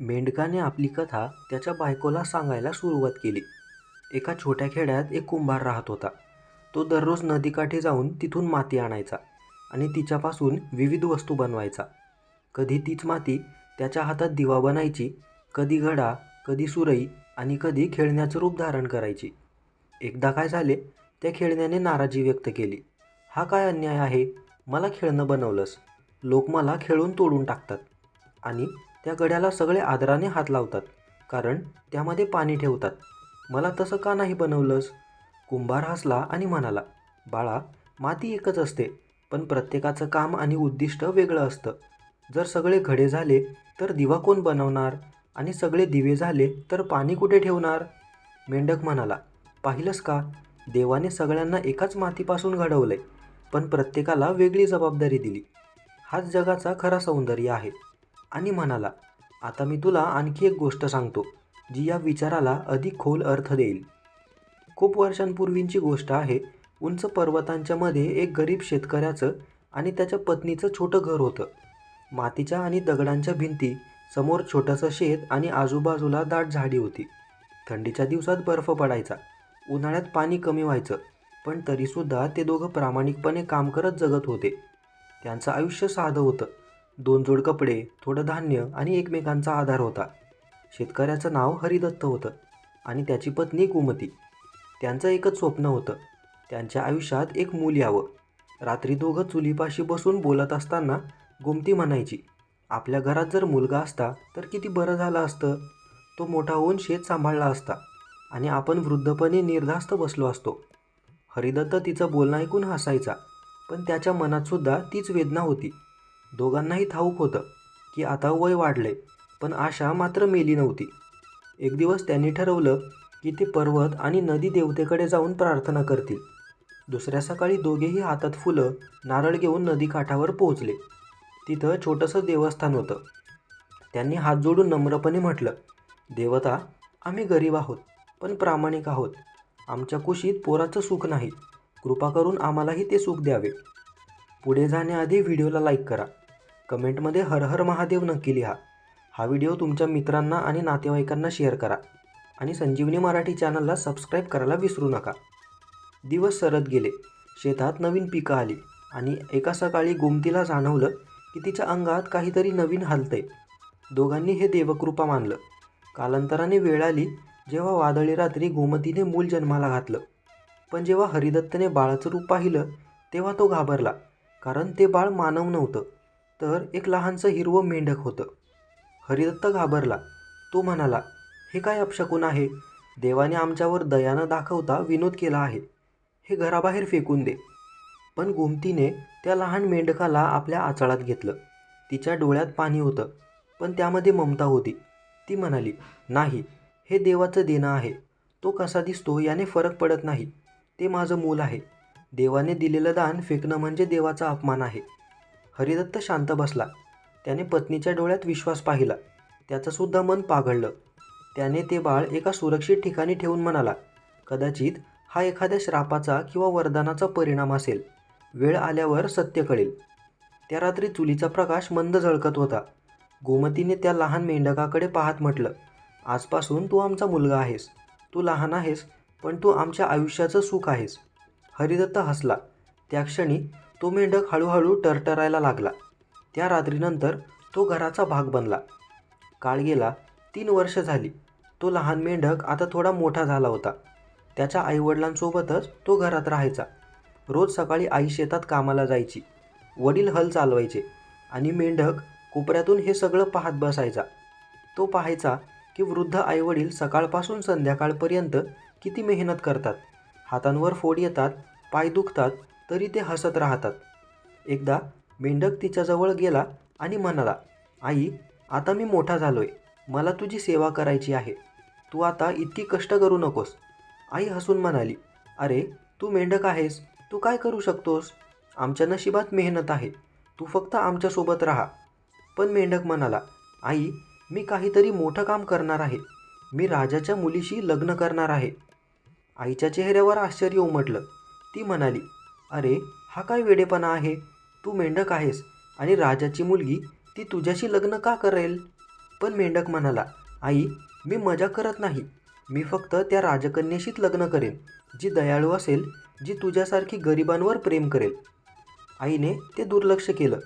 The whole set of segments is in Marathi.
मेंढकाने आपली कथा त्याच्या बायकोला सांगायला सुरुवात केली. एका छोट्या खेड्यात एक कुंभार राहत होता. तो दररोज नदीकाठी जाऊन तिथून माती आणायचा आणि तिच्यापासून विविध वस्तू बनवायचा. कधी तीच माती त्याच्या हातात दिवा बनायची, कधी घडा, कधी सुरई आणि कधी खेळण्याचं रूप धारण करायची. एकदा काय झाले, त्या खेळण्याने नाराजी व्यक्त केली. हा काय अन्याय आहे? मला खेळणं बनवलंस. लोक मला खेळून तोडून टाकतात आणि त्या गड्याला सगळे आदराने हात लावतात, कारण त्यामध्ये पाणी ठेवतात. मला तसं का नाही बनवलंस? कुंभार हसला आणि म्हणाला, बाळा, माती एकच असते, पण प्रत्येकाचं काम आणि उद्दिष्ट वेगळं असतं. जर सगळे घडे झाले तर दिवा कोण बनवणार? आणि सगळे दिवे झाले तर पाणी कुठे ठेवणार? मेंढक म्हणाला, पाहिलंस का? देवाने सगळ्यांना एकाच मातीपासून घडवलंय, पण प्रत्येकाला वेगळी जबाबदारी दिली. हाच जगाचा खरा सौंदर्य आहे. आणि म्हणाला, आता मी तुला आणखी एक गोष्ट सांगतो, जी या विचाराला अधिक खोल अर्थ देईल. खूप वर्षांपूर्वींची गोष्ट आहे. उंच पर्वतांच्या मध्ये एक गरीब शेतकऱ्याचं आणि त्याच्या पत्नीचं छोटं घर होतं. मातीच्या आणि दगडांच्या भिंती, समोर छोटंसं शेत आणि आजूबाजूला दाट झाडी होती. थंडीच्या दिवसात बर्फ पडायचा, उन्हाळ्यात पाणी कमी व्हायचं, पण तरीसुद्धा ते दोघं प्रामाणिकपणे काम करत जगत होते. त्यांचं आयुष्य साधं होतं. दोन जोड कपडे, थोडं धान्य आणि एकमेकांचा आधार होता. शेतकऱ्याचं नाव हरिदत्त होतं आणि त्याची पत्नी कुमती त्यांचं एकच स्वप्न होतं, त्यांच्या आयुष्यात एक मूल यावं. रात्री दोघं चुलीपाशी बसून बोलत असताना गोमती म्हणायची, आपल्या घरात जर मुलगा असता तर किती बरं झालं असतं. तो मोठा होऊन शेत सांभाळला असता आणि आपण वृद्धपणी निर्धास्त बसलो असतो. हरिदत्त तिचं बोलणं ऐकून हसायचा, पण त्याच्या मनातसुद्धा तीच वेदना होती. दोघांनाही ठाऊक होतं की आता वय वाढले पण आशा मात्र मेली नव्हती. एक दिवस त्यांनी ठरवलं की ते पर्वत आणि नदी देवतेकडे जाऊन प्रार्थना करतील. दुसऱ्या सकाळी दोघेही हातात फुलं, नारळ घेऊन नदीकाठावर पोहोचले. तिथं छोटंसं देवस्थान होतं. त्यांनी हात जोडून नम्रपणे म्हटलं, देवता, आम्ही गरीब आहोत, पण प्रामाणिक आहोत. आमच्या कुशीत पोराचं सुख नाही. कृपा करून आम्हालाही ते सुख द्यावे. पुढे जाण्याआधी व्हिडिओला लाईक करा. कमेंटमध्ये हर हर महादेव नक्की लिहा. हा व्हिडिओ तुमच्या मित्रांना आणि नातेवाईकांना शेअर करा आणि संजीवनी मराठी चॅनलला सबस्क्राईब करायला विसरू नका. दिवस सरत गेले. शेतात नवीन पिकं आली आणि एका सकाळी गोमतीला जाणवलं की तिच्या अंगात काहीतरी नवीन हलतंय. दोघांनी हे देवकृपा मानलं. कालांतराने वेळ आली जेव्हा वादळी रात्री गोमतीने मूल जन्माला घातलं. पण जेव्हा हरिदत्तने बाळाचं रूप पाहिलं तेव्हा तो घाबरला, कारण ते बाळ मानव नव्हतं, तर एक लहानसं हिरवं मेंढक होतं. हरिदत्त घाबरला. तो म्हणाला, हे काय अपशकून आहे? देवाने आमच्यावर दयानं दाखवता विनोद केला आहे. हे घराबाहेर फेकून दे. पण गोमतीने त्या लहान मेंढकाला आपल्या आचळात घेतलं. तिच्या डोळ्यात पाणी होतं, पण त्यामध्ये ममता होती. ती म्हणाली, नाही, हे देवाचं देणं आहे. तो कसा दिसतो याने फरक पडत नाही. ते माझं मूल आहे. देवाने दिलेलं दान फेकणं म्हणजे देवाचा अपमान आहे. हरिदत्त शांत बसला. त्याने पत्नीच्या डोळ्यात विश्वास पाहिला. त्याचंसुद्धा मन पाघळलं. त्याने ते बाळ एका सुरक्षित ठिकाणी ठेवून म्हणाला, कदाचित हा एखाद्या श्रापाचा किंवा वरदानाचा परिणाम असेल. वेळ आल्यावर सत्य कळेल. त्या रात्री चुलीचा प्रकाश मंद झळकत होता. गोमतीने त्या लहान मेंढकाकडे पाहत म्हटलं, आजपासून तू आमचा मुलगा आहेस. तू लहान आहेस, पण तू आमच्या आयुष्याचं सुख आहेस. हरिदत्त हसला. त्या क्षणी तो मेंढक हळूहळू टरटरायला लागला. त्या रात्रीनंतर तो घराचा भाग बनला. काळ गेला. तीन वर्ष झाली. तो लहान मेंढक आता थोडा मोठा झाला होता. त्याच्या आईवडिलांसोबतच तो घरात राहायचा. रोज सकाळी आई शेतात कामाला जायची. वडील हल चालवायचे आणि मेंढक कोपऱ्यातून हे सगळं पाहत बसायचा. तो पाहायचा की वृद्ध आईवडील सकाळपासून संध्याकाळपर्यंत किती मेहनत करतात. हातांवर फोड येतात, पाय दुखतात, तरी ते हसत राहतात. एकदा मेंढक तिच्याजवळ गेला आणि म्हणाला, आई, आता मी मोठा झालोय. मला तुझी सेवा करायची आहे. तू आता इतकी कष्ट करू नकोस. आई हसून म्हणाली, अरे, तू मेंढक आहेस. तू काय करू शकतोस? आमच्या नशिबात मेहनत आहे. तू फक्त आमच्यासोबत राहा. पण मेंढक म्हणाला, आई, मी काहीतरी मोठं काम करणार आहे. मी राजाच्या मुलीशी लग्न करणार आहे. आईच्या चेहऱ्यावर आश्चर्य उमटलं. ती म्हणाली, अरे, हा काय वेडेपणा आहे? तू मेंढक आहेस आणि राजाची मुलगी ती तुझ्याशी लग्न का करेल? पण मेंढक म्हणाला आई मी मजा करत नाही. मी फक्त त्या राजकन्येशीच लग्न करेन जी दयाळू असेल जी तुझ्यासारखी गरिबांवर प्रेम करेल. आईने ते दुर्लक्ष केलं.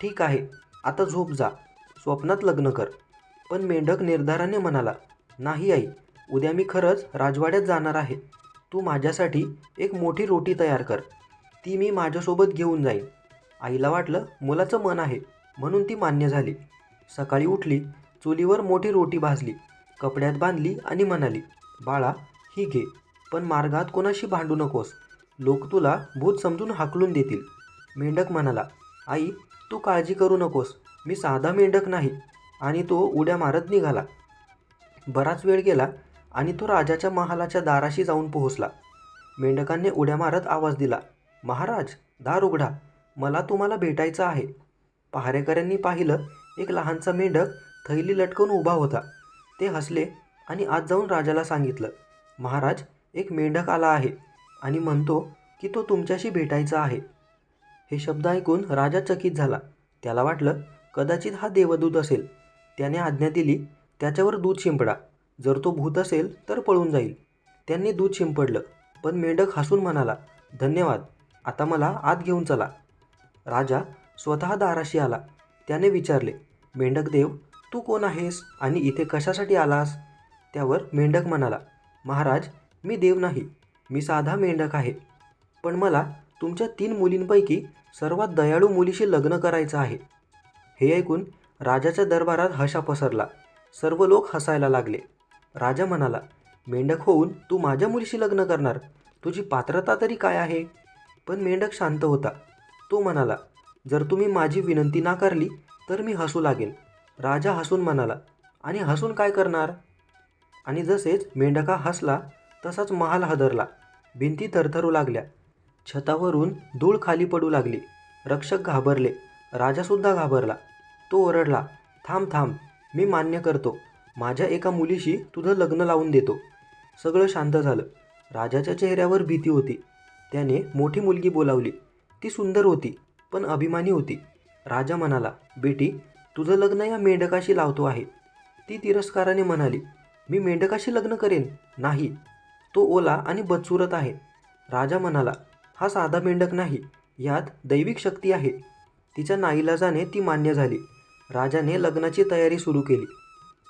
ठीक आहे आता झोप जा स्वप्नात लग्न कर. पण मेंढक निर्धाराने म्हणाला नाही आई उद्या मी खरंच राजवाड्यात जाणार आहे. तू माझ्यासाठी एक मोठी रोटी तयार कर. ती मी माझ्यासोबत घेऊन जाईन. आईला वाटलं मुलाचं मन आहे म्हणून ती मान्य झाली. सकाळी उठली चुलीवर मोठी रोटी भाजली कपड्यात बांधली आणि म्हणाली बाळा ही घे पण मार्गात कोणाशी भांडू नकोस. लोक तुला भूत समजून हाकलून देतील. मेंढक म्हणाला आई तू काळजी करू नकोस. मी साधा मेंढक नाही. आणि तो उड्या मारत निघाला. बराच वेळ गेला आणि तो राजाच्या महालाच्या दाराशी जाऊन पोहोचला. मेंढकांनी उड्या मारत आवाज दिला महाराज दार उघडा. मला तुम्हाला भेटायचं आहे. पहारेकऱ्यांनी पाहिलं एक लहानसा मेंढक थैली लटकवून उभा होता. ते हसले आणि आत जाऊन राजाला सांगितलं महाराज एक मेंढक आला आहे आणि म्हणतो की तो तुमच्याशी भेटायचा आहे. हे शब्द ऐकून राजा चकित झाला. त्याला वाटलं कदाचित हा देवदूत असेल. त्याने आज्ञा दिली त्याच्यावर दूध शिंपडा. जर तो भूत असेल तर पळून जाईल. त्यांनी दूध शिंपडलं पण मेंढक हसून म्हणाला धन्यवाद. आता मला आत घेऊन चला. राजा स्वतः दाराशी आला. त्याने विचारले मेंढक देव तू कोण आहेस आणि इथे कशासाठी आलास? त्यावर मेंढक म्हणाला महाराज मी देव नाही. मी साधा मेंढक आहे. पण मला तुमच्या तीन मुलींपैकी सर्वात दयाळू मुलीशी लग्न करायचं आहे. हे ऐकून राजाच्या दरबारात हशा पसरला. सर्व लोक हसायला लागले. राजा म्हणाला मेंढक होऊन तू माझ्या मुलीशी लग्न करणार. तुझी पात्रता तरी काय आहे? पण मेंढक शांत होता. तो म्हणाला जर तुम्ही माझी विनंती नाकारली तर मी हसू लागेन. राजा हसून म्हणाला आणि हसून काय करणार? आणि जसेच मेंढका हसला तसाच महाल हादरला. भिंती थरथरू लागल्या. छतावरून धूळ खाली पडू लागली. रक्षक घाबरले. राजासुद्धा घाबरला. तो ओरडला थांब थांब मी मान्य करतो. माझ्या एका मुलीशी तुझं लग्न लावून देतो. सगळं शांत झालं. राजाच्या चेहऱ्यावर भीती होती. त्याने मोठी मुलगी बोलावली. ती सुंदर होती पण अभिमानी होती. राजा म्हणाला बेटी तुझं लग्न या मेंढकाशी लावतो आहे. ती तिरस्काराने म्हणाली मी मेंढकाशी लग्न करेन नाही. तो ओला आणि बदसुरत आहे. राजा म्हणाला हा साधा मेंढक नाही यात दैविक शक्ती आहे. तिच्या नाईलाजाने ती मान्य झाली. राजाने लग्नाची तयारी सुरू केली.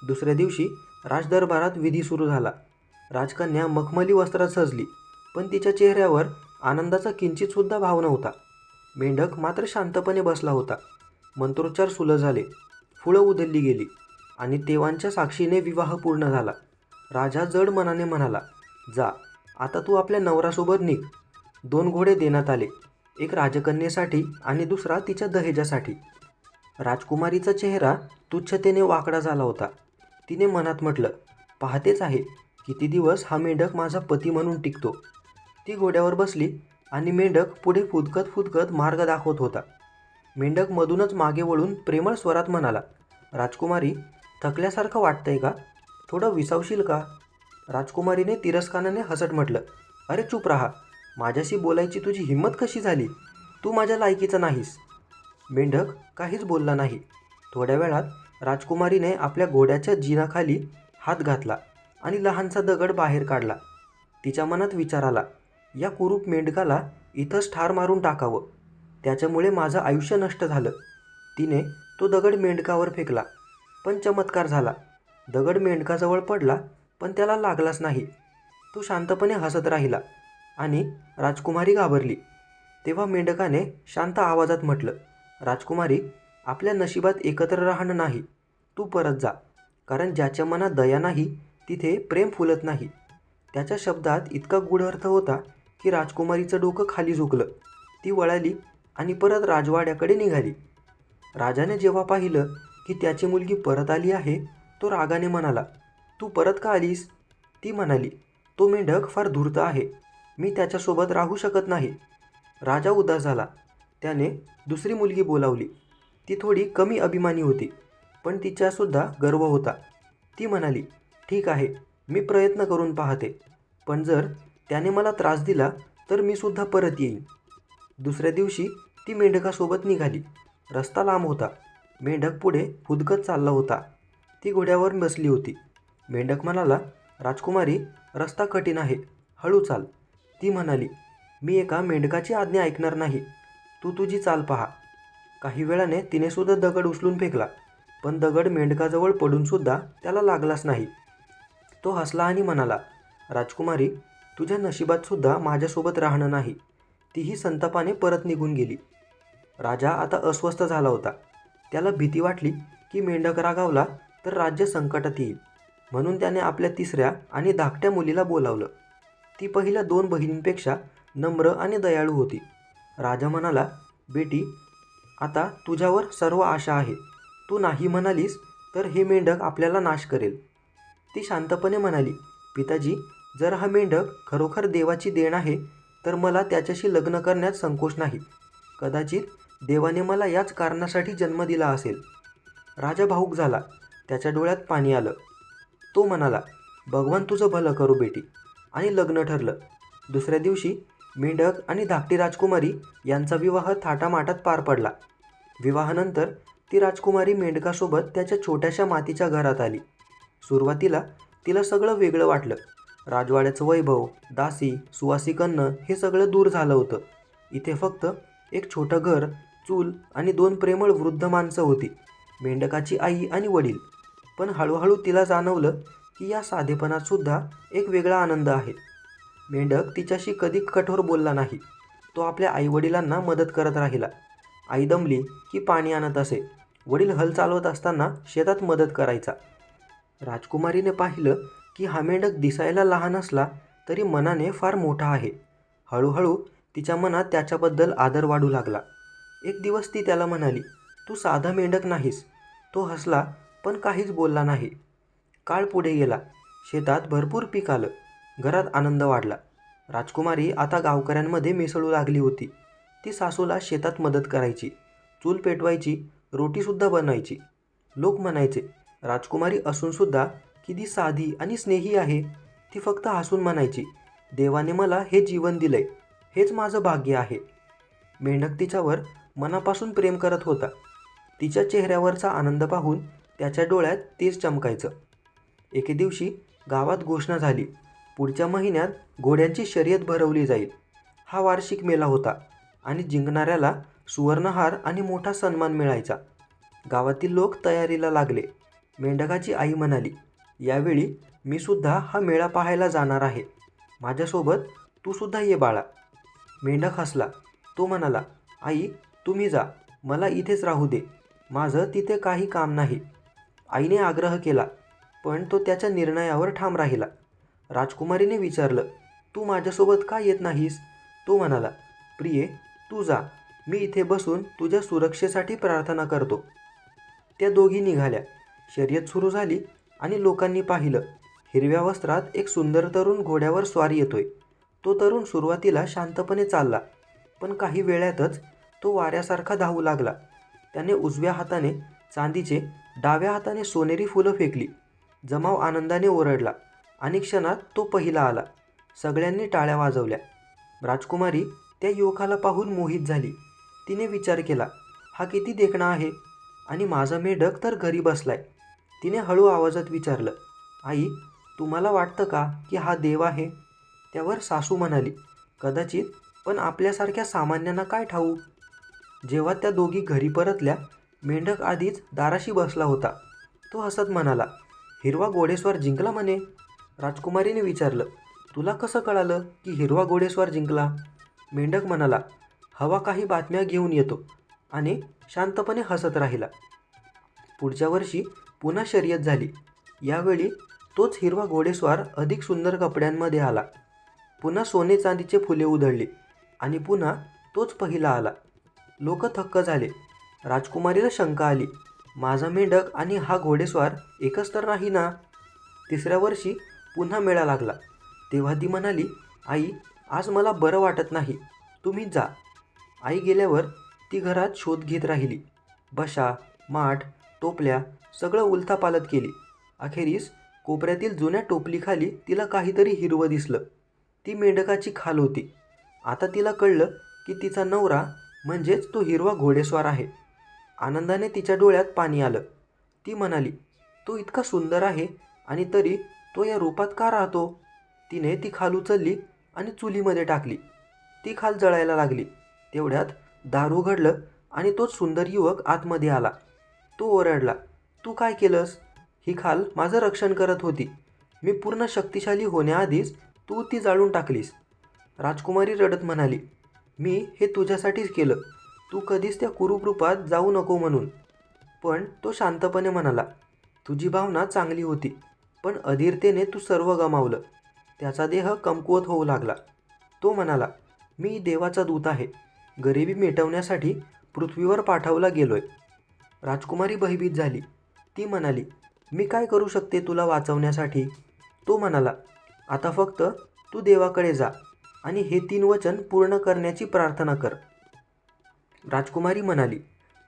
दुसऱ्या दिवशी राजदरबारात विधी सुरू झाला. राजकन्या मखमली वस्त्रात सजली पण तिच्या चेहऱ्यावर आनंदाचा किंचितसुद्धा भाव नव्हता मेंढक मात्र शांतपणे बसला होता. मंत्रोच्चार सुलभ झाले. फुलं उधळली गेली आणि देवांच्या साक्षीने विवाह पूर्ण झाला. राजा जड मनाने म्हणाला जा आता तू आपल्या नवरासोबत निघ. दोन घोडे देण्यात आले एक राजकन्येसाठी आणि दुसरा तिच्या दहेजासाठी. राजकुमारीचा चेहरा तुच्छतेने वाकडा झाला होता. तिने मनात म्हटलं पाहतेच आहे किती दिवस हा मेंढक माझा पती म्हणून टिकतो. ती घोड्यावर बसली आणि मेंढक पुढे फुदकत फुदकत मार्ग दाखवत होता. मेंढक मधूनच मागे वळून प्रेमळ स्वरात म्हणाला राजकुमारी थकल्यासारखं वाटतंय का? थोडं विसावशील का? राजकुमारीने तिरस्काराने हसत म्हटलं अरे चूप राहा. माझ्याशी बोलायची तुझी हिंमत कशी झाली? तू माझ्या लायकीचा नाहीस. मेंढक काहीच बोलला नाही. थोड्या वेळात राजकुमारीने आपल्या घोड्याच्या जिनाखाली हात घातला आणि लहानसा दगड बाहेर काढला. तिच्या मनात विचार आला या कुरूप मेंढकाला इथंच ठार मारून टाकावं. त्याच्यामुळे माझं आयुष्य नष्ट झालं. तिने तो दगड मेंढकावर फेकला पण चमत्कार झाला. दगड मेंढकाजवळ पडला पण त्याला लागलाच नाही. तो शांतपणे हसत राहिला आणि राजकुमारी घाबरली. तेव्हा मेंढकाने शांत आवाजात म्हटलं राजकुमारी आपल्या नशिबात एकत्र राहणं नाही. तू परत जा. कारण ज्याच्या मनात दया नाही तिथे प्रेम फुलत नाही. त्याच्या शब्दात इतका गूढ अर्थ होता की राजकुमारीचं डोकं खाली झुकलं. ती वळाली आणि परत राजवाड्याकडे निघाली. राजाने जेव्हा पाहिलं की त्याची मुलगी परत आली आहे तो रागाने म्हणाला तू परत का आलीस? ती म्हणाली तो मेंढक फार धूर्त आहे. मी त्याच्यासोबत राहू शकत नाही. राजा उदास झाला. त्याने दुसरी मुलगी बोलावली. ती थोडी कमी अभिमानी होती पण तिच्यासुद्धा गर्व होता. ती म्हणाली ठीक आहे मी प्रयत्न करून पाहते. पण जर त्याने मला त्रास दिला तर मी सुद्धा परत येईन. दुसऱ्या दिवशी ती मेंढकासोबत निघाली. रस्ता लांब होता. मेंढक पुढे फुदकत चालला होता. ती घोड्यावर बसली होती. मेंढक म्हणाला राजकुमारी रस्ता कठीण आहे. हळू चाल. ती म्हणाली मी एका मेंढकाची आज्ञा ऐकणार नाही. तू तुझी चाल पहा. काही वेळाने तिने सुद्धा दगड उचलून फेकला पण दगड मेंढकाजवळ पडूनसुद्धा त्याला लागलाच नाही. तो हसला आणि म्हणाला राजकुमारी तुझ्या नशिबातसुद्धा माझ्यासोबत राहणं नाही. तीही संतापाने परत निघून गेली. राजा आता अस्वस्थ झाला होता. त्याला भीती वाटली की मेंढक रागावला तर राज्य संकटात येईल. म्हणून त्याने आपल्या तिसऱ्या आणि धाकट्या मुलीला बोलावलं. ती पहिल्या दोन बहिणींपेक्षा नम्र आणि दयाळू होती. राजा म्हणाला बेटी आता तुझ्यावर सर्व आशा आहे. तू नाही म्हणालीस तर हे मेंढक आपल्याला नाश करेल. ती शांतपणे म्हणाली पिताजी जर हा मेंढक खरोखर देवाची देण आहे तर मला त्याच्याशी लग्न करण्यात संकोच नाही. कदाचित देवाने मला याच कारणासाठी जन्म दिला असेल. राजा भाऊक झाला. त्याच्या डोळ्यात पाणी आलं. तो म्हणाला भगवान तुझं भलं करू बेटी. आणि लग्न ठरलं. दुसऱ्या दिवशी मेंढक आणि धाकटी राजकुमारी यांचा विवाह थाटामाटात पार पडला. विवाहानंतर ती राजकुमारी मेंढकासोबत त्याच्या छोट्याशा मातीच्या घरात आली. सुरुवातीला तिला सगळं वेगळं वाटलं. राजवाड्याचं वैभव दासी सुवासिक हे सगळं दूर झालं होतं. इथे फक्त एक छोटं घर चूल आणि दोन प्रेमळ वृद्ध माणसं होती. मेंढकाची आई आणि वडील. पण हळूहळू तिला जाणवलं की या साधेपणात सुद्धा एक वेगळा आनंद आहे. मेंढक तिच्याशी कधी कठोर बोलला नाही. तो आपल्या आईवडिलांना मदत करत राहिला. आई दमली की पाणी आणत असे. वडील हल चालवत असताना शेतात मदत करायचा. राजकुमारीने पाहिलं की हा मेंढक दिसायला लहान असला तरी मनाने फार मोठा आहे. हळूहळू तिच्या मनात त्याच्याबद्दल आदर वाढू लागला. एक दिवस ती त्याला म्हणाली तू साधा मेंढक नाहीस. तो हसला पण काहीच बोलला नाही. काळ पुढे गेला. शेतात भरपूर पीक आलं. घरात आनंद वाढला. राजकुमारी आता गावकऱ्यांमध्ये मिसळू लागली होती. ती सासूला शेतात मदत करायची. चूल पेटवायची. रोटीसुद्धा बनवायची. लोक म्हणायचे राजकुमारी असूनसुद्धा किती साधी आणि स्नेही आहे ती फक्त हसून म्हणायची देवाने मला हे जीवन दिलंय हेच माझं भाग्य आहे. मेंढक तिच्यावर मनापासून प्रेम करत होता. तिच्या चेहऱ्यावरचा आनंद पाहून त्याच्या डोळ्यात तेज चमकायचं. एके दिवशी गावात घोषणा झाली. पुढच्या महिन्यात घोड्यांची शर्यत भरवली जाईल. हा वार्षिक मेला होता आणि जिंकणाऱ्याला सुवर्णहार आणि मोठा सन्मान मिळायचा. गावातील लोक तयारीला लागले. मेंढकाची आई म्हणाली यावेळी मी सुद्धा हा मेळा पाहायला जाणार आहे. माझ्यासोबत तू सुद्धा ये बाळा. मेंढक हसला तो म्हणाला आई तुम्ही जा. मला इथेच राहू दे. माझं तिथे काही काम नाही. आईने आग्रह केला पण तो त्याच्या निर्णयावर ठाम राहिला. राजकुमारीने विचारलं तू माझ्यासोबत का येत नाहीस? तो म्हणाला प्रिये तू जा. मी इथे बसून तुझ्या सुरक्षेसाठी प्रार्थना करतो. त्या दोघी निघाल्या. शर्यत सुरू झाली. आणि लोकांनी पाहिलं हिरव्या वस्त्रात एक सुंदर तरुण घोड्यावर स्वार येतोय. तो तरुण सुरुवातीला शांतपणे चालला पण काही वेळातच तो वाऱ्यासारखा धावू लागला. त्याने उजव्या हाताने चांदीचे डाव्या हाताने सोनेरी फुलं फेकली. जमाव आनंदाने ओरडला आणि क्षणात तो पहिला आला. सगळ्यांनी टाळ्या वाजवल्या. राजकुमारी त्या युवकाला पाहून मोहित झाली. तिने विचार केला हा किती देखणा आहे आणि माझा मेढक तर घरी बसलाय. तिने हळू आवाजात विचारलं आई तुम्हाला वाटतं का की हा देव आहे? त्यावर सासू म्हणाली कदाचित पण आपल्यासारख्या सामान्यांना काय ठाऊ जेव्हा त्या दोघी घरी परतल्या मेंढक आधीच दाराशी बसला होता. तो हसत म्हणाला हिरवा घोडेस्वार जिंकला म्हणे. राजकुमारीने विचारलं तुला कसं कळालं की हिरवा घोडेस्वार जिंकला? मेंढक म्हणाला हवा काही बातम्या घेऊन येतो. आणि शांतपणे हसत राहिला. पुढच्या वर्षी पुन्हा शर्यत झाली. यावेळी तोच हिरवा घोडेस्वार अधिक सुंदर कपड्यांमध्ये आला. पुन्हा सोने चांदीचे फुले उधळली आणि पुन्हा तोच पहिला आला. लोक थक्क झाले. राजकुमारीला शंका आली. माझा मेंढक आणि हा घोडेस्वार एकच तर नाही ना? तिसऱ्या वर्षी पुन्हा मेळा लागला. तेव्हा ती म्हणाली आई आज मला बरं वाटत नाही. तुम्ही जा. आई गेल्यावर ती घरात शोध घेत राहिली. बशा माठ टोपल्या सगळं उलथापालत केली. अखेरीस कोपऱ्यातील जुन्या टोपलीखाली तिला काहीतरी हिरवं दिसलं. ती मेंढकाची खाल होती. आता तिला कळलं की तिचा नवरा म्हणजेच तो हिरवा घोडेस्वार आहे. आनंदाने तिच्या डोळ्यात पाणी आलं. ती म्हणाली तो इतका सुंदर आहे आणि तरी तो या रूपात का राहतो? तिने ती खाल उचलली आणि चुलीमध्ये टाकली. ती खाल जळायला लागली. तेवढ्यात दार उघडलं आणि तोच सुंदर युवक आतमध्ये आला. तो ओरडला. तू काय केलंस? ही खाल माझं रक्षण करत होती. मी पूर्ण शक्तिशाली होण्याआधीच तू ती जाळून टाकलीस. राजकुमारी रडत म्हणाली मी हे तुझ्यासाठीच केलं. तू कधीच त्या कुरूप रूपात जाऊ नको म्हणून. पण तो शांतपणे म्हणाला तुझी भावना चांगली होती पण अधीरतेने तू सर्व गमावलं. त्याचा देह कमकुवत होऊ लागला. तो म्हणाला मी देवाचा दूत आहे. गरिबी मिटवण्यासाठी पृथ्वीवर पाठवला गेलोय. राजकुमारी भयभीत झाली. ती म्हणाली मी काय करू शकते तुला वाचवण्यासाठी? तो म्हणाला आता फक्त तू देवाकडे जा आणि हे तीन वचन पूर्ण करण्याची प्रार्थना कर. राजकुमारी म्हणाली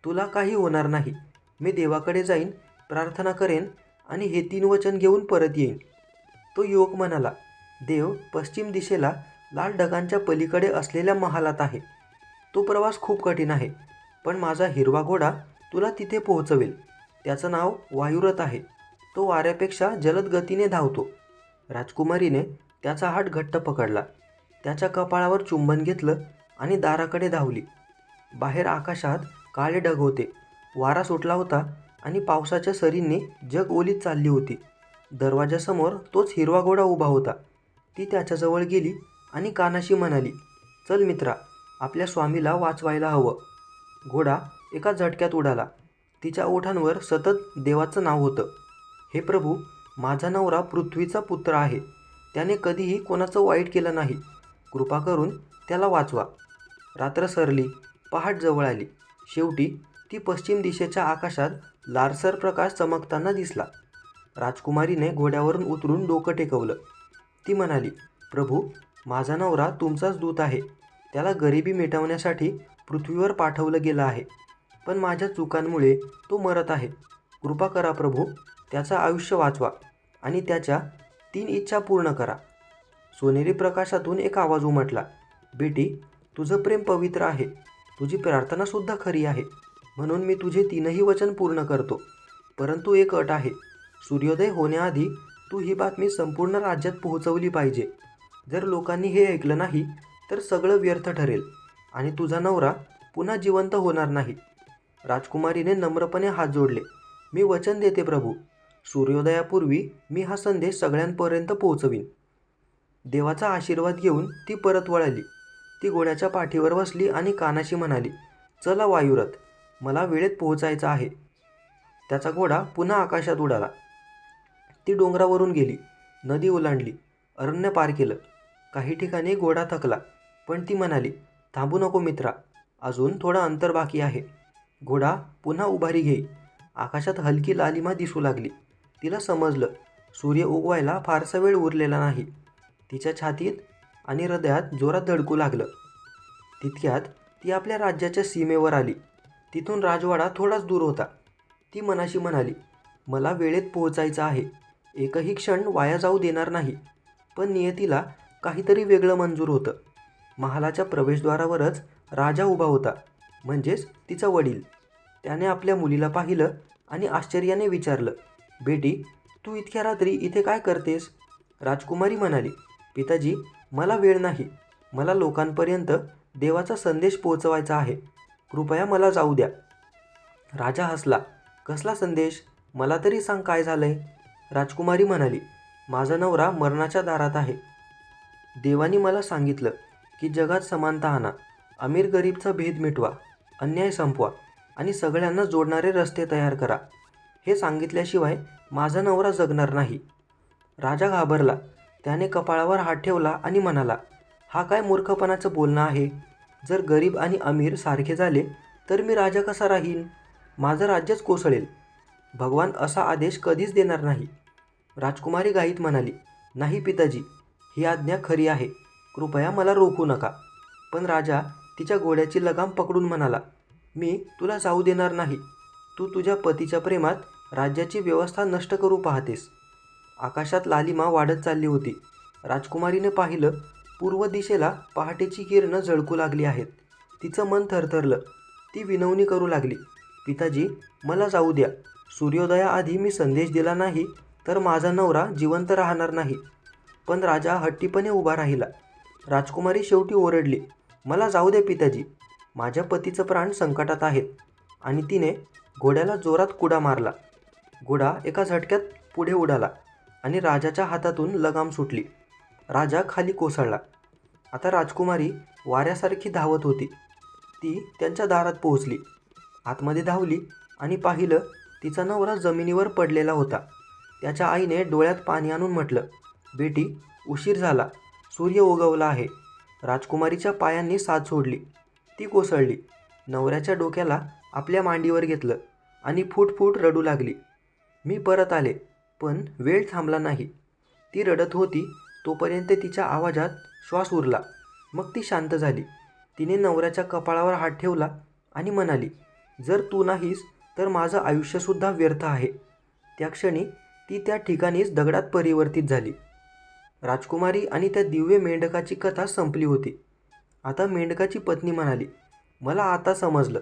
तुला काही होणार नाही. मी देवाकडे जाईन प्रार्थना करेन आणि हे तीन वचन घेऊन परत येईन. तो युवक म्हणाला देव पश्चिम दिशेला लाल ढगांच्या पलीकडे असलेल्या महालात आहे. तो प्रवास खूप कठीण आहे पण माझा हिरवा घोडा तुला तिथे पोहोचवेल. त्याचं नाव वायुरथ आहे. तो वाऱ्यापेक्षा जलद गतीने धावतो. राजकुमारीने त्याचा हात घट्ट पकडला. त्याच्या कपाळावर चुंबन घेतलं आणि दाराकडे धावली. बाहेर आकाशात काळे ढग होते. वारा सुटला होता आणि पावसाच्या सरींनी जग ओलीत चालली होती. दरवाजासमोर तोच हिरवा घोडा उभा होता. ती त्याच्याजवळ गेली आणि कानाशी म्हणाली चल मित्रा आपल्या स्वामीला वाचवायला हवं. घोडा एका झटक्यात उडाला. तिच्या ओठांवर सतत देवाचं नाव होतं. हे प्रभू माझा नवरा पृथ्वीचा पुत्र आहे. त्याने कधीही कोणाचं वाईट केलं नाही. कृपा करून त्याला वाचवा. रात्र सरली पहाट जवळ आली. शेवटी ती पश्चिम दिशेच्या आकाशात लारसर प्रकाश चमकताना दिसला. राजकुमारीने घोड्यावरून उतरून डोकं टेकवलं. ती म्हणाली प्रभू माझा नवरा तुमचाच दूत आहे. त्याला गरिबी मिटवण्यासाठी पृथ्वीवर पाठवलं गेलं आहे. पण माझ्या चुकांमुळे तो मरत आहे. कृपा करा प्रभू त्याचं आयुष्य वाचवा आणि त्याच्या तीन इच्छा पूर्ण करा. सोनेरी प्रकाशातून एक आवाज उमटला बेटी तुझं प्रेम पवित्र आहे. तुझी प्रार्थनासुद्धा खरी आहे. म्हणून मी तुझे तीनही वचन पूर्ण करतो. परंतु एक अट आहे. सूर्योदय होण्याआधी तू ही बातमी संपूर्ण राज्यात पोहोचवली पाहिजे. जर लोकांनी हे ऐकलं नाही तर सगळं व्यर्थ ठरेल आणि तुझा नवरा पुन्हा जिवंत होणार नाही. राजकुमारीने नम्रपणे हात जोडले. मी वचन देते प्रभू. सूर्योदयापूर्वी मी हा संदेश सगळ्यांपर्यंत पोहोचवीन. देवाचा आशीर्वाद घेऊन ती परत वळाली. ती घोड्याच्या पाठीवर बसली आणि कानाशी म्हणाली चला वायुरथ मला वेळेत पोहोचायचं आहे. त्याचा घोडा पुन्हा आकाशात उडाला. ती डोंगरावरून गेली. नदी ओलांडली. अरण्य पार केलं. काही ठिकाणी घोडा थकला. पण ती म्हणाली थांबू नको मित्रा. अजून थोडं अंतर बाकी आहे. घोडा पुन्हा उभारी घेई आकाशात हलकी लालिमा दिसू लागली. तिला समजलं सूर्य उगवायला फारसा वेळ उरलेला नाही. तिच्या छातीत आणि हृदयात जोरात धडकू लागलं. तितक्यात ती आपल्या राज्याच्या सीमेवर आली. तिथून राजवाडा थोडाच दूर होता. ती मनाशी म्हणाली मला वेळेत पोहोचायचं आहे. एकही क्षण वाया जाऊ देणार नाही. पण नियतीला काहीतरी वेगळं मंजूर होतं. महालाच्या प्रवेशद्वारावरच राजा उभा होता. म्हणजेच तिचा वडील. त्याने आपल्या मुलीला पाहिलं आणि आश्चर्याने विचारलं बेटी तू इतक्या रात्री इथे काय करतेस? राजकुमारी म्हणाली पिताजी मला वेळ नाही. मला लोकांपर्यंत देवाचा संदेश पोहोचवायचा आहे. कृपया मला जाऊ द्या. राजा हसला कसला संदेश? मला तरी सांग काय झालंय. राजकुमारी म्हणाली माझा नवरा मरणाच्या दारात आहे. देवानी मला सांगितलं की जगात समानता आणा. अमीर गरीबचा भेद मिटवा. अन्याय संपवा आणि सगळ्यांना जोडणारे रस्ते तयार करा. हे सांगितल्याशिवाय माझा नवरा जगणार नाही. राजा घाबरला. त्याने कपाळावर हात ठेवला आणि म्हणाला हा काय मूर्खपणाचं बोलणं आहे? जर गरीब आणि अमीर सारखे झाले तर मी राजा कसा राहीन? माझं राज्यच कोसळेल. भगवान असा आदेश कधीच देणार नाही. राजकुमारी गाईत म्हणाली नाही पिताजी ही आज्ञा खरी आहे. कृपया मला रोखू नका. पण राजा तिच्या घोड्याची लगाम पकडून म्हणाला मी तुला जाऊ देणार नाही. तू तुझ्या पतीच्या प्रेमात राज्याची व्यवस्था नष्ट करू पाहतेस. आकाशात लालिमा वाढत चालली होती. राजकुमारीने पाहिलं पूर्व दिशेला पहाटेची किरणं झळकू लागली आहेत. तिचं मन थरथरलं. ती विनवणी करू लागली पिताजी मला जाऊ द्या. सूर्योदयाआधी मी संदेश दिला नाही तर माझा नवरा जिवंत राहणार नाही. पण राजा हट्टीपणे उभा राहिला. राजकुमारी शेवटी ओरडली मला जाऊ दे पिताजी. माझ्या पतीचं प्राण संकटात आहेत आणि तिने घोड्याला जोरात कुडा मारला. घोडा एका झटक्यात पुढे उडाला आणि राजाच्या हातातून लगाम सुटली. राजा खाली कोसळला. आता राजकुमारी वाऱ्यासारखी धावत होती. ती त्यांच्या दारात पोहोचली. आतमध्ये धावली आणि पाहिलं तिचा नवरा जमिनीवर पडलेला होता. त्याच्या आईने डोळ्यात पाणी आणून म्हटलं बेटी उशीर झाला. सूर्य उगवला आहे. राजकुमारीच्या पायांनी साथ सोडली. ती कोसळली. नवऱ्याच्या डोक्याला आपल्या मांडीवर घेतलं आणि फूटफूट रडू लागली. मी परत आले पण वेळ थांबला नाही. ती रडत होती तोपर्यंत तिच्या आवाजात श्वास उरला. मग ती शांत झाली. तिने नवऱ्याच्या कपाळावर हात ठेवला आणि म्हणाली जर तू नाहीस तर माझं आयुष्यसुद्धा व्यर्थ आहे. त्या क्षणी ती त्या ठिकाणीच दगडात परिवर्तित झाली. राजकुमारी आणि त्या दिव्य मेंढकाची कथा संपली होती. आता मेंढकाची पत्नी म्हणाली मला आता समजलं.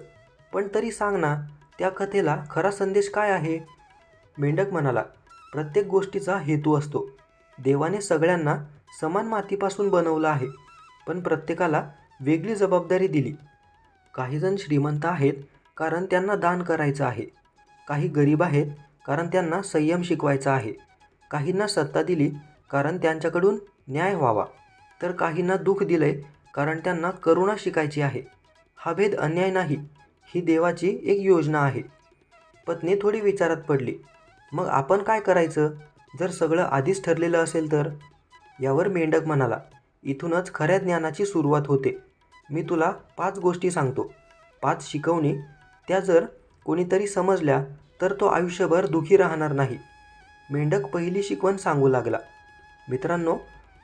पण तरी सांग ना त्या कथेला खरा संदेश काय आहे? मेंढक म्हणाला प्रत्येक गोष्टीचा हेतू असतो. देवाने सगळ्यांना समान मातीपासून बनवलं आहे पण प्रत्येकाला वेगळी जबाबदारी दिली. काहीजण श्रीमंत आहेत कारण त्यांना दान करायचं आहे. काही गरीब आहेत कारण त्यांना संयम शिकवायचा आहे. काहींना सत्ता दिली कारण त्यांच्याकडून न्याय व्हावा. तर काहींना दुःख दिलंय कारण त्यांना करुणा शिकायची आहे. हा भेद अन्याय नाही ही देवाची एक योजना आहे. पत्नी थोडी विचारात पडली. मग आपण काय करायचं? जर सगळं आधीच ठरलेलं असेल तर? यावर मेंढक म्हणाला इथूनच खऱ्या ज्ञानाची सुरुवात होते. मी तुला पाच गोष्टी सांगतो. पाच शिकवणी. त्या जर कोणीतरी समजल्या तर तो आयुष्यभर दुखी राहणार नाही. मेंढक पहिली शिकवण सांगू लागला. मित्रांनो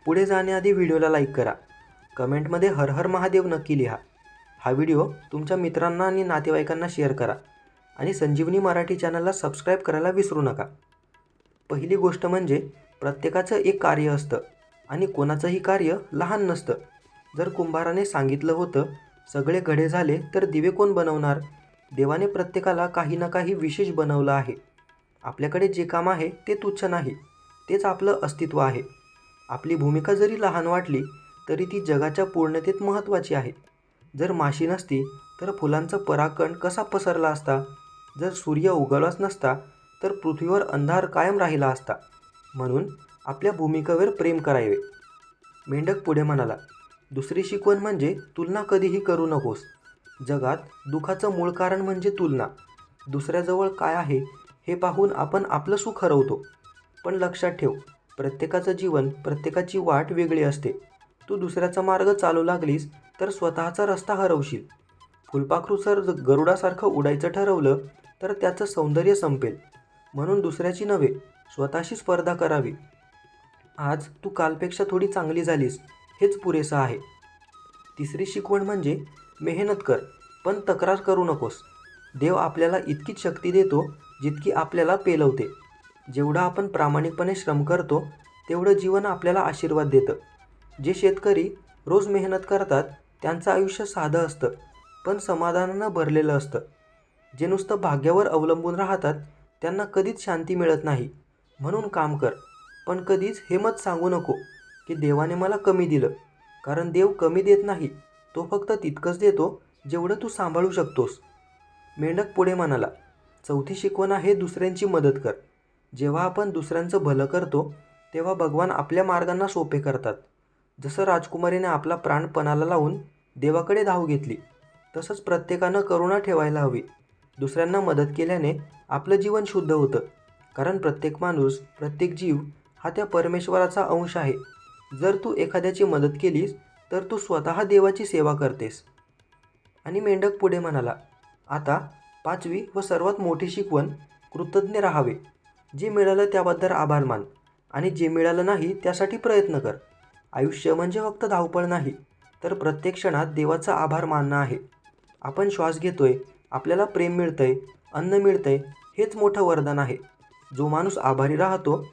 पुढे जाण्याआधी व्हिडिओला लाईक करा. कमेंटमध्ये हर हर महादेव नक्की लिहा. हा व्हिडिओ तुमच्या मित्रांना आणि नातेवाईकांना शेअर करा आणि संजीवनी मराठी चॅनलला सबस्क्राईब करायला विसरू नका. पहिली गोष्ट म्हणजे प्रत्येकाचं एक कार्य असतं आणि कोणाचंही कार्य लहान नसतं. जर कुंभाराने सांगितलं होतं सगळे घडे झाले तर दिवे कोण बनवणार? देवाने प्रत्येकाला काही ना काही विशेष बनवलं आहे. आपल्याकडे जे काम आहे ते तुच्छ नाही. तेच आपलं अस्तित्व आहे. आपली भूमिका जरी लहान वाटली तरी ती जगाच्या पूर्णतेत महत्त्वाची आहे. जर माशी नसती तर फुलांचा परागकण कसा पसरला असता? जर सूर्य उगवलाच नसता तर पृथ्वीवर अंधार कायम राहिला असता. म्हणून आपल्या भूमिकेवर प्रेम करावे. मेंढक पुढे म्हणाला दुसरी शिकवण म्हणजे तुलना कधीही करू नकोस. जगात दुखाचं मूळ कारण म्हणजे तुलना. दुसऱ्याजवळ काय आहे हे पाहून आपण आपलं सुख हरवतो. पण लक्षात ठेव प्रत्येकाचं जीवन प्रत्येकाची वाट वेगळी असते. तू दुसऱ्याचा मार्ग चालू लागलीस तर स्वतःचा रस्ता हरवशील. फुलपाखरू सर गरुडासारखं उडायचं ठरवलं तर त्याचं सौंदर्य संपेल. म्हणून दुसऱ्याची नव्हे स्वतःशी स्पर्धा करावी. आज तू कालपेक्षा थोडी चांगली झालीस हेच पुरेसं आहे. तिसरी शिकवण म्हणजे मेहनत कर पण तक्रार करू नकोस. देव आपल्याला इतकीच शक्ती देतो जितकी आपल्याला पेलवते. जेवढा आपण प्रामाणिकपणे श्रम करतो तेवढं जीवन आपल्याला आशीर्वाद देतं. जे शेतकरी रोज मेहनत करतात त्यांचं आयुष्य साधं असतं पण समाधानानं भरलेलं असतं. जे नुसतं भाग्यावर अवलंबून राहतात त्यांना कधीच शांती मिळत नाही. म्हणून काम कर. पण कधीच हे मत सांगू नको की देवाने मला कमी दिलं. कारण देव कमी देत नाही तो फक्त तितकंच देतो जेवढं तू सांभाळू शकतोस. मेंढक पुढे म्हणाला चौथी शिकवण आहे दुसऱ्यांची मदत कर. जेव्हा आपण दुसऱ्यांचं भलं करतो तेव्हा भगवान आपल्या मार्गांना सोपे करतात. जसं राजकुमारीने आपला प्राण पणाला लावून देवाकडे धाव घेतली तसंच प्रत्येकानं करुणा ठेवायला हवी. दुसऱ्यांना मदत केल्याने आपलं जीवन शुद्ध होतं. कारण प्रत्येक माणूस प्रत्येक जीव हा त्या परमेश्वराचा अंश आहे. जर तू एखाद्याची मदत केलीस तर तू स्वतः देवाची सेवा करतेस. आणि मेंढक पुढे म्हणाला आता पाचवी व सर्वात मोठी शिकवण कृतज्ञ राहावे. जे मिळालं त्याबद्दल आभार मान. आणि जे मिळालं नाही त्यासाठी प्रयत्न कर. आयुष्य म्हणजे फक्त धावपळ नाही तर प्रत्येक क्षणात देवाचा आभार मानणं आहे. आपण श्वास घेतोय आपल्याला प्रेम मिळतंय अन्न मिळतंय हेच मोठं वरदान आहे. जो माणूस आभारी राहतो